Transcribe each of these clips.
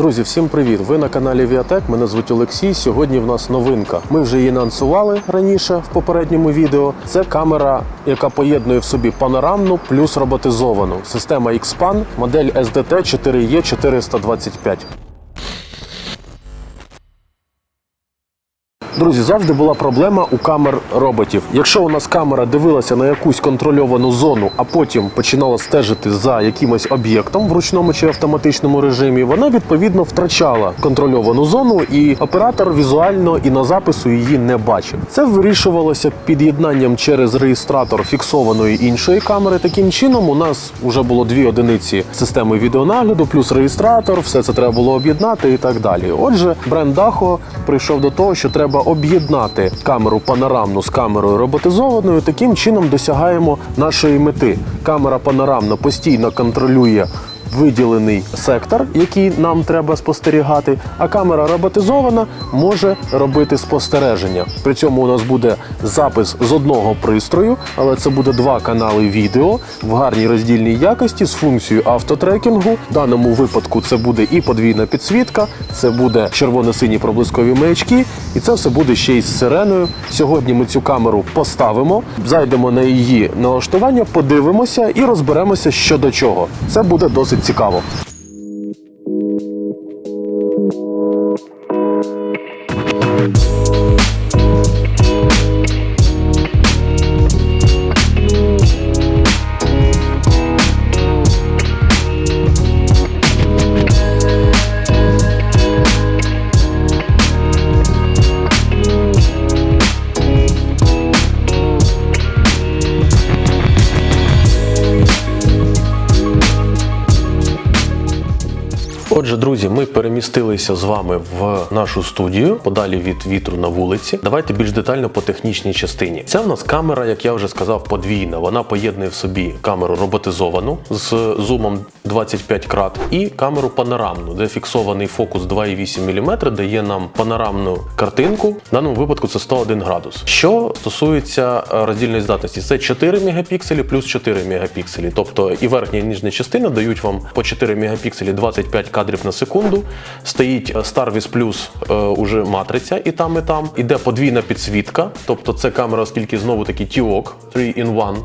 Друзі, всім привіт! Ви на каналі Віатек. Мене звуть Олексій. Сьогодні в нас новинка. Ми вже її анонсували раніше в попередньому відео. Це камера, яка поєднує в собі панорамну плюс роботизовану. Система X-Pan, модель SDT 4E Друзі, завжди була проблема у камер роботів. Якщо у нас камера дивилася на якусь контрольовану зону, а потім починала стежити за якимось об'єктом в ручному чи автоматичному режимі, вона відповідно втрачала контрольовану зону, і оператор візуально і на запису її не бачив. Це вирішувалося під'єднанням через реєстратор фіксованої іншої камери. Таким чином, у нас вже було дві одиниці системи відеонагляду, плюс реєстратор, все це треба було об'єднати і так далі. Отже, бренд Дахо прийшов до того, що треба об'єднати камеру панорамну з камерою роботизованою. Таким чином досягаємо нашої мети. Камера панорамна постійно контролює. Виділений сектор, який нам треба спостерігати, а камера роботизована може робити спостереження. При цьому у нас буде запис з одного пристрою, але це буде два канали відео в гарній роздільній якості з функцією автотрекінгу. В даному випадку це буде і подвійна підсвітка, це буде червоно-сині проблискові маячки, і це все буде ще й з сиреною. Сьогодні ми цю камеру поставимо, зайдемо на її налаштування, подивимося і розберемося, що до чого. Це буде досить цікаво. Отже, друзі, ми перемістилися з вами в нашу студію, подалі від вітру на вулиці. Давайте більш детально по технічній частині. Це в нас камера, як я вже сказав, подвійна. Вона поєднує в собі камеру роботизовану з зумом 25 крат і камеру панорамну, де фіксований фокус 2,8 мм дає нам панорамну картинку. В даному випадку це 101 градус. Що стосується е, роздільної здатності, це 4 мегапікселі плюс 4 мегапікселі. Тобто і верхня і нижня частина дають вам по 4 мегапікселі 25 кадрів на секунду. Стоїть е, Starvis Plus е, уже матриця і там, і там. Іде подвійна підсвітка, тобто це камера, оскільки знову таки TIOC 3 in 1.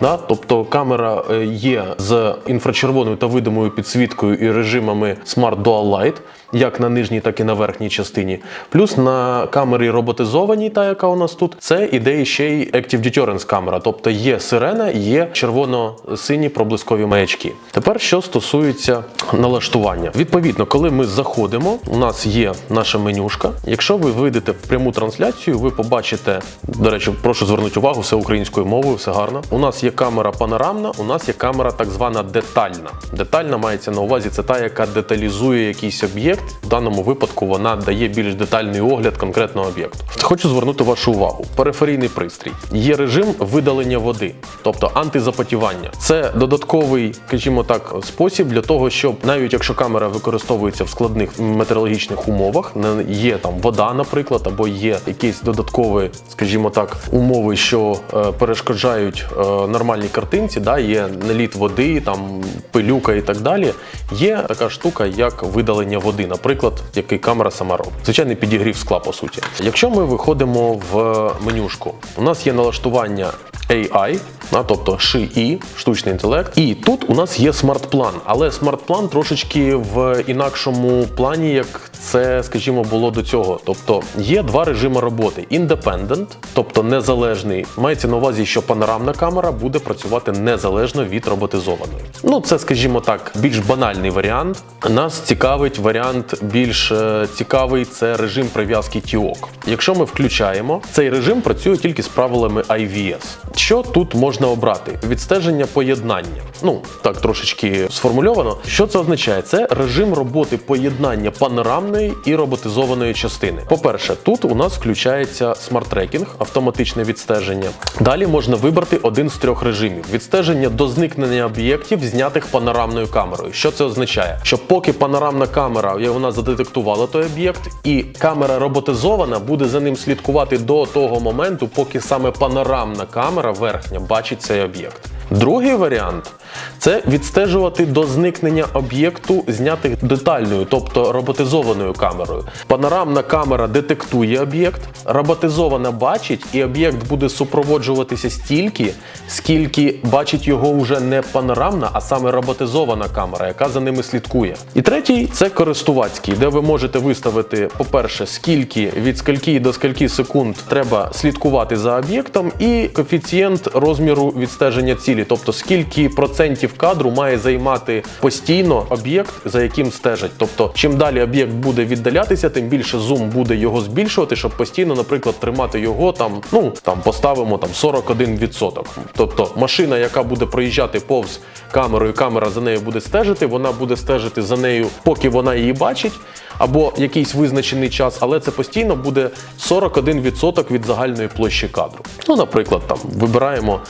Да? Тобто камера е, є з інфрачервоною та видимою підсвіткою і режимами Smart Dual Light, як на нижній, так і на верхній частині. Плюс на камері роботизованій, та яка у нас тут, це іде ще й Active Deterrence камера, тобто є сирена, є червоно-сині проблискові маячки. Тепер що стосується налаштування. Відповідно, коли ми заходимо, у нас є наша менюшка. Якщо ви вийдете в пряму трансляцію, ви побачите, до речі, прошу звернути увагу, все українською мовою, все гарно. У нас є камера панорамна, у нас є камера так звана детальна. Детальна мається на увазі, це та, яка деталізує якийсь об'єкт. В даному випадку вона дає більш детальний огляд конкретного об'єкту. Хочу звернути вашу увагу. Периферійний пристрій. Є режим видалення води, тобто антизапотівання. Це додатковий, скажімо так, спосіб для того, щоб навіть якщо камера використовується в складних метеорологічних умовах, не є там вода, наприклад, або є якісь додаткові, скажімо так, умови, що е, перешкоджають е, нормальній картинці, да, є наліт води, там пилюка і так далі. Є така штука, як видалення води, наприклад, який камера сама робить. Звичайний підігрів скла, по суті. Якщо ми виходимо в менюшку, у нас є налаштування AI, да, тобто SHI, штучний інтелект. І тут у нас є смарт-план, але смарт-план трошечки в інакшому плані, як це, скажімо, було до цього. Тобто є два режими роботи: Independent, тобто незалежний. Мається на увазі, що панорамна камера буде працювати незалежно від роботизованої. Ну, це, скажімо так, більш банальний варіант. Нас цікавить варіант більш е, цікавий це режим прив'язки TIOC. Якщо ми включаємо, цей режим працює тільки з правилами IVS. Що тут можна обрати? Відстеження поєднання. Ну так трошечки сформульовано. Що це означає? Це режим роботи поєднання панорамної і роботизованої частини. По-перше, тут у нас включається смарт-трекінг, автоматичне відстеження. Далі можна вибрати один з трьох режимів: відстеження до зникнення об'єктів, знятих панорамною камерою. Що це означає? Що поки панорамна камера вона задетектувала той об'єкт, і камера роботизована буде за ним слідкувати до того моменту, поки саме панорамна камера верхня бачить цей об'єкт. Другий варіант це відстежувати до зникнення об'єкту, знятих детальною, тобто роботизованою камерою. Панорамна камера детектує об'єкт, роботизована бачить, і об'єкт буде супроводжуватися стільки, скільки бачить його вже не панорамна, а саме роботизована камера, яка за ними слідкує. І третій це користувацький, де ви можете виставити, по-перше, скільки від скільки до скільки секунд треба слідкувати за об'єктом, і коефіцієнт розміру відстеження цілі, тобто скільки процентів кадру має займати постійно об'єкт, за яким стежать. Тобто, чим далі об'єкт буде віддалятися, тим більше зум буде його збільшувати, щоб постійно, наприклад, тримати його там, ну там поставимо там 41%. Тобто машина, яка буде проїжджати повз камерою, камера за нею буде стежити, вона буде стежити за нею, поки вона її бачить, або якийсь визначений час, але це постійно буде 41% від загальної площі кадру. Ну, наприклад, там вибираємо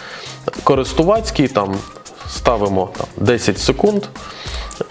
користувацький, там ставимо там, 10 секунд.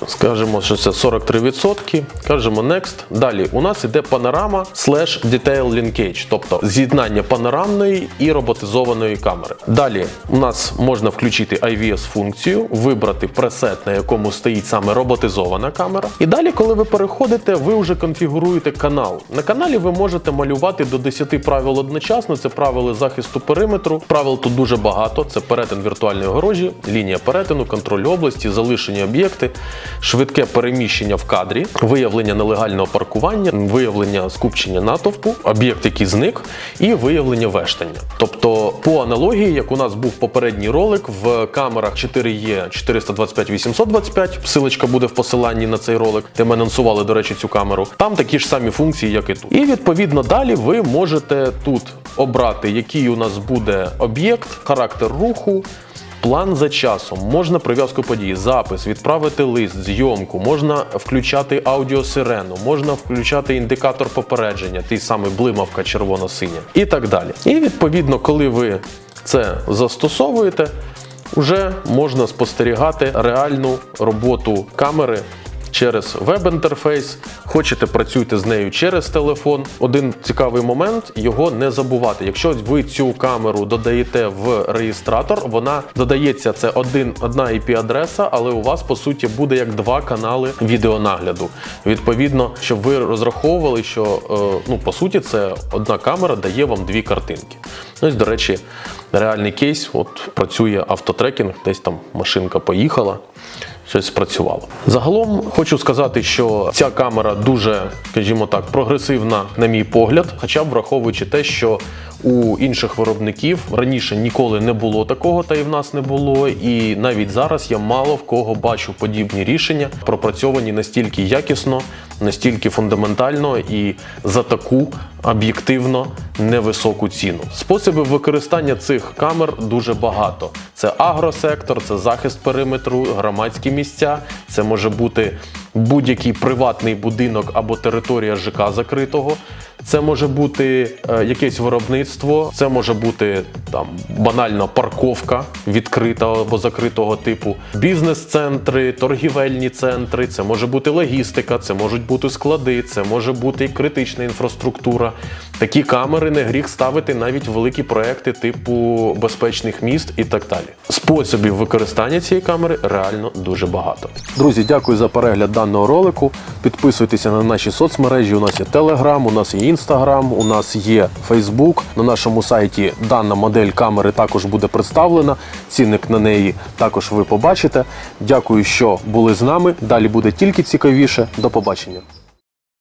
Скажемо, що це 43%. Кажемо next. Далі у нас іде панорама slash detail linkage, тобто з'єднання панорамної і роботизованої камери. Далі у нас можна включити IVS функцію, вибрати пресет, на якому стоїть саме роботизована камера. І далі, коли ви переходите, ви вже конфігуруєте канал. На каналі ви можете малювати до 10 правил одночасно. Це правила захисту периметру. Правил тут дуже багато. Це перетин віртуальної огорожі, лінія перетину, контроль області, залишені об'єкти швидке переміщення в кадрі, виявлення нелегального паркування, виявлення скупчення натовпу, об'єкт, який зник, і виявлення вештання. Тобто, по аналогії, як у нас був попередній ролик в камерах 4E 425 825, силочка буде в посиланні на цей ролик, де ми анонсували, до речі, цю камеру. Там такі ж самі функції, як і тут. І відповідно далі ви можете тут обрати, який у нас буде об'єкт, характер руху. План за часом, можна прив'язку подій, запис, відправити лист, зйомку, можна включати аудіосирену, можна включати індикатор попередження, той самий блимавка червоно-синя і так далі. І відповідно, коли ви це застосовуєте, вже можна спостерігати реальну роботу камери через веб-інтерфейс. Хочете, працюйте з нею через телефон. Один цікавий момент його не забувати. Якщо ви цю камеру додаєте в реєстратор, вона додається це один одна IP-адреса, але у вас по суті буде як два канали відеонагляду. Відповідно, щоб ви розраховували, що е, ну по суті це одна камера дає вам дві картинки. Ну, ось, до речі, реальний кейс. От працює автотрекінг, десь там машинка поїхала щось спрацювало. Загалом хочу сказати, що ця камера дуже, скажімо так, прогресивна, на мій погляд, хоча б враховуючи те, що у інших виробників раніше ніколи не було такого, та і в нас не було. І навіть зараз я мало в кого бачу подібні рішення, пропрацьовані настільки якісно, настільки фундаментально і за таку об'єктивно невисоку ціну. Способів використання цих камер дуже багато. Це агросектор, це захист периметру, громадські місця, це може бути будь-який приватний будинок або територія ЖК закритого. Це може бути е, якесь виробництво, це може бути там банальна парковка відкритого або закритого типу, бізнес-центри, торгівельні центри, це може бути логістика, це можуть бути склади, це може бути і критична інфраструктура. Такі камери не гріх ставити навіть великі проекти типу безпечних міст і так далі. Способів використання цієї камери реально дуже багато. Друзі, дякую за перегляд даного ролику. Підписуйтеся на наші соцмережі. У нас є Telegram, у нас є Instagram, у нас є Facebook. На нашому сайті дана модель камери також буде представлена. Цінник на неї також ви побачите. Дякую, що були з нами. Далі буде тільки цікавіше. До побачення.